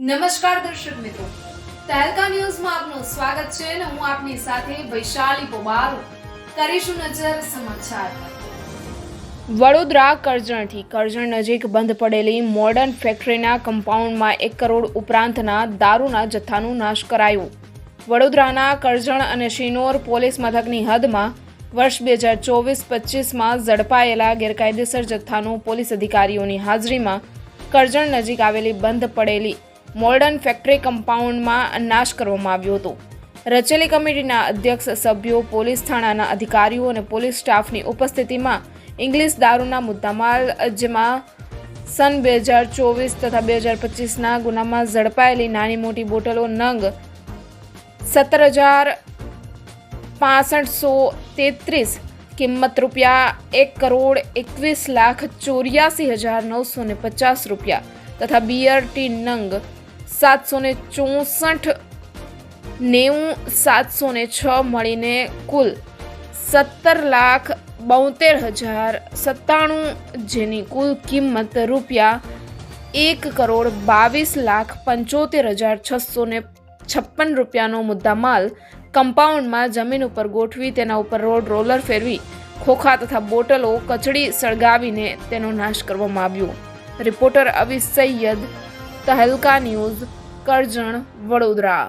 નમસ્કાર દર્શક મિત્રો. તહેલકા ન્યૂઝમાં આપનું સ્વાગત છે અને હું આપની સાથે વૈશાલી પોબારો કરીશું નજર સમાચાર. વડોદરા કરજણથી. કરજણ નજીક બંધ પડેલી મોડર્ન ફેક્ટરીના કમ્પાઉન્ડમાં એક કરોડ ઉપરાંતના દારૂના જથ્થાનું નાશ કરાયું. વડોદરાના કરજણ અને શિનોર પોલીસ મથકની હદમાં વર્ષ બે હજાર ચોવીસ પચીસમાં ઝડપાયેલા ગેરકાયદેસર જથ્થાનું પોલીસ અધિકારીઓની હાજરીમાં કરજણ નજીક આવેલી બંધ પડેલી મોર્ડન ફેક્ટરી કમ્પાઉન્ડમાં નાશ કરવામાં આવ્યો હતો. રચેલી કમિટીના અધ્યક્ષ, સભ્યો, પોલીસ થાણાના અધિકારીઓ અને પોલીસ સ્ટાફની ઉપસ્થિતિમાં ઇંગ્લિશ દારૂના મુદ્દામાલ, જેમાં સન બે હજાર ચોવીસ તથા બે હજાર પચીસના ગુનામાં ઝડપાયેલી નાની મોટી બોટલો નંગ સત્તર હજાર પાસઠસો તેત્રીસ, કિંમત રૂપિયા એક કરોડ એકવીસ લાખ ચોર્યાસી હજાર નવસો ને પચાસ રૂપિયા તથા બીઆરટી નંગ સાતસો ને ચોસઠ, નેવું, સાતસો ને છ મળીને કુલ સત્તર લાખ બોતેર હજાર સત્તાણું જેની કુલ કિંમત રૂપિયા એક કરોડ બાવીસ લાખ પંચોતેર હજાર છસો ને છપ્પન રૂપિયાનો મુદ્દામાલ કમ્પાઉન્ડમાં જમીન ઉપર ગોઠવી, તેના ઉપર રોડ રોલર ફેરવી, ખોખા તથા બોટલો કચડી સળગાવીને તેનો નાશ કરવામાં આવ્યો. Reporter Avi Saiyed Tehelka news Karjan Vadodara